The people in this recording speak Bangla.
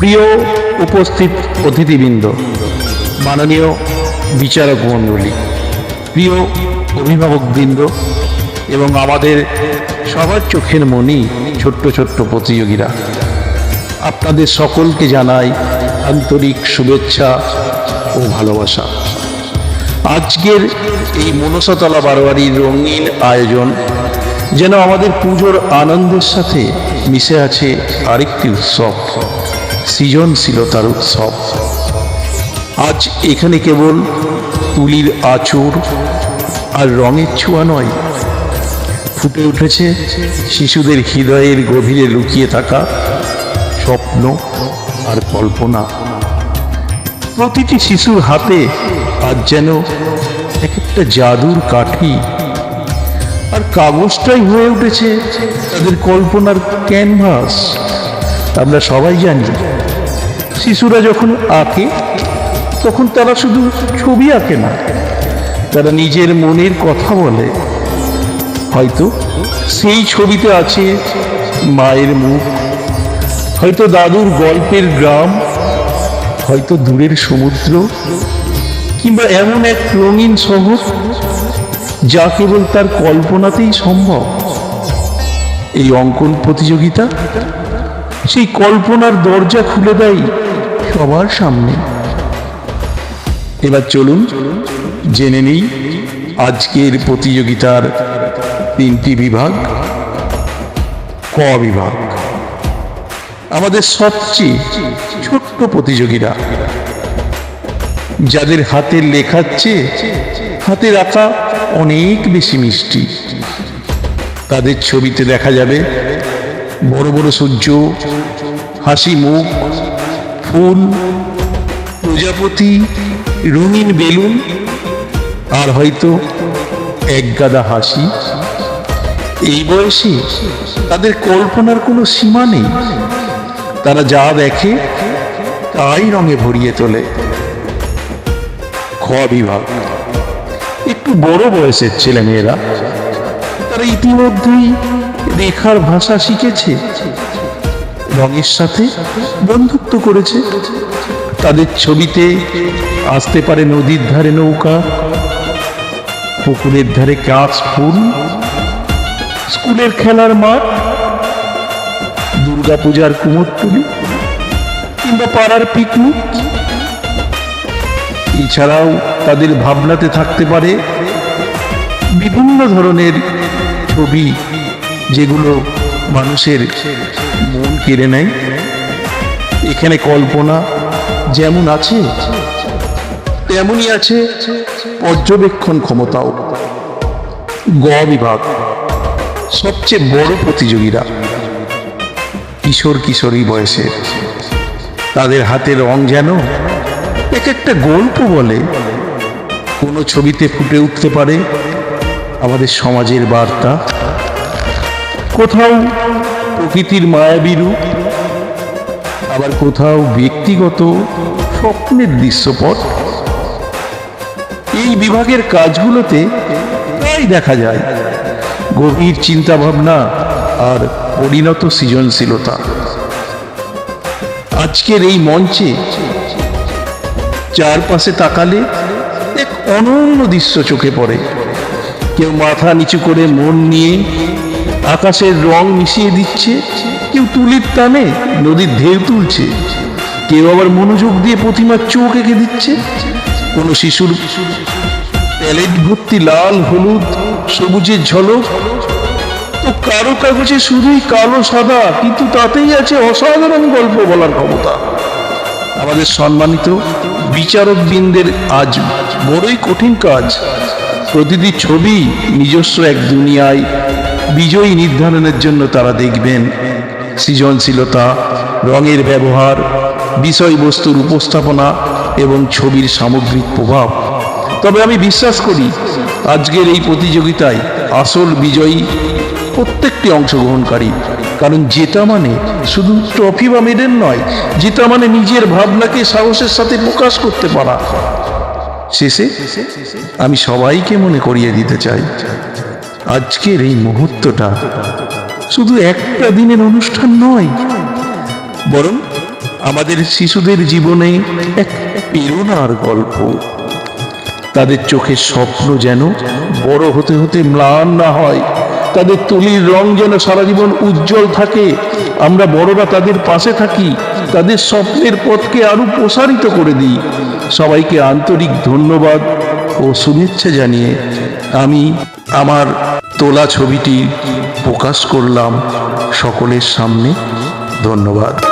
প্রিয় উপস্থিত অতিথিবৃন্দ, মাননীয় বিচারক মণ্ডলী, প্রিয় অভিভাবকবৃন্দ এবং আমাদের সবার চোখের মনি ছোট্ট ছোট্ট প্রতিযোগীরা, আপনাদের সকলকে জানাই আন্তরিক শুভেচ্ছা ও ভালোবাসা। আজকের এই মনসাতলা বারোয়ারির রঙিন আয়োজন যেন আমাদের পুজোর আনন্দের সাথে মিশে আছে আরেকটি উৎসব। সৃজনশীলতার উৎসব। আজ এখানে কেবল তুলির আঁচড় আর রঙের ছোঁয়া নয়, ফুটে উঠেছে শিশুদের হৃদয়ের গভীরে লুকিয়ে থাকা স্বপ্ন আর কল্পনা। প্রতিটি শিশুর হাতে আজ যেন এক একটা জাদুর কাঠি। আর কাগজটাই হয়ে উঠেছে তাদের কল্পনার ক্যানভাস। আমরা সবাই জানি শিশুরা যখন আঁকে, তখন তারা শুধু ছবি আঁকে না, তারা নিজের মনের কথা বলে। হয়তো সেই ছবিতে আছে মায়ের মুখ, হয়তো দাদুর গল্পের গ্রাম, হয়তো দূরের সমুদ্র, কিংবা এমন এক রঙিন শহর যা কেবল তার কল্পনাতেই সম্ভব। এই অঙ্কন প্রতিযোগিতা সেই কল্পনার দরজা খুলে দেয় সবার সামনে। এবার চলুন জেনে নিই আজকের প্রতিযোগিতার তিনটি বিভাগ, ক বিভাগ। আমাদের সবচেয়ে ছোট্ট প্রতিযোগীরা যাদের হাতের লেখার চেয়ে হাতে রাখা অনেক বেশি মিষ্টি। তাদের ছবিতে দেখা যাবে বড় বড় সূর্য, হাসি মুখ ফুল, প্রজাপতি, রঙিন বেলুন, আর হয়তো এক গাদা হাসি। এই বয়সে তাদের কল্পনার কোনো সীমা নেই। তারা যা দেখে, তাই রঙে ভরিয়ে তোলে। খ বিভাগ। একটু বড় বয়সের ছেলে মেয়েরা তারা ইতিমধ্যেই রেখার ভাষা শিখেছে। রঙের সাথে বন্ধুত্ব করেছে। তাদের ছবিতে আসতে পারে নদীর ধারে নৌকা, পুকুরের ধারে কাঁচ ফুল, স্কুলের খেলার মাঠ, দুর্গাপূজার কুমোরটুলি কিংবা পাড়ার পিকনিক। এছাড়াও তাদের ভাবনাতে থাকতে পারে বিভিন্ন ধরনের ছবি, যেগুলো মানুষের মন কেড়ে নেয়। এখানে কল্পনা যেমন আছে, তেমনই আছে পর্যবেক্ষণ ক্ষমতাও। গ বিভাগ সবচেয়ে বড় প্রতিযোগীরা। কিশোর কিশোরী বয়সের। তাদের হাতে রং যেন এক একটা গল্প বলে। কোনো ছবিতে ফুটে উঠতে পারে আমাদের সমাজের বার্তা। কোথাও প্রকৃতির মায়াবী রূপ, আবার কোথাও ব্যক্তিগত স্বপ্নের দৃশ্যপট। এই বিভাগের কাজগুলোতে প্রায় দেখা যায় গভীর চিন্তা ভাবনা আর পরিণত সৃজনশীলতা। আজকের এই মঞ্চে চারপাশে তাকালে এক অনন্য দৃশ্য চোখে পড়ে। কেউ মাথা নিচু করে মন নিয়ে আকাশের রং মিশিয়ে দিচ্ছে। কেউ তুলির টানে নদীর ঢেউ তুলছে। কেউ আবার মনোযোগ দিয়ে প্রতিমার চোখ এঁকে দিচ্ছে। কোনো শিশুর প্যালেট ভর্তি লাল, হলুদ সবুজের ঝলক। তো কারও কাগজে শুধুই কালো, সাদা, কিন্তু তাতেই আছে অসাধারণ গল্প বলার ক্ষমতা। আমাদের সম্মানিত বিচারক বৃন্দের আজ বড়ই কঠিন কাজ। প্রতিটি ছবি নিজস্ব এক দুনিয়ায় বিজয়ী নির্ধারণের জন্য তারা দেখবেন সৃজনশীলতা, রঙের ব্যবহার, বিষয়বস্তুর উপস্থাপনা এবং ছবির সামগ্রিক প্রভাব। তবে আমি বিশ্বাস করি আজকের এই প্রতিযোগিতায় আসল বিজয়ী প্রত্যেকটি অংশগ্রহণকারী। কারণ জেতা মানে শুধু ট্রফি বা মেডেল নয়, জেতা মানে নিজের ভাবনাকে সাহসের সাথে প্রকাশ করতে পারা। শেষে আমি সবাইকে মনে করিয়ে দিতে চাই আজকের এই মুহূর্তটা শুধু একটা দিনের অনুষ্ঠান নয়, বরং আমাদের শিশুদের জীবনে এক প্রেরণার গল্প। তাদের চোখের স্বপ্ন যেন বড় হতে হতে ম্লান না হয়, তাদের তুলির রং যেন সারা জীবন উজ্জ্বল থাকে, আমরা বড়রা তাদের পাশে থাকি, তাদের স্বপ্নের পথকে আরও প্রসারিত করে দিই। সবাইকে আন্তরিক ধন্যবাদ ও শুভেচ্ছা জানিয়ে আমি আমার তোলা ছবিটি প্রকাশ করলাম সকলের সামনে। ধন্যবাদ।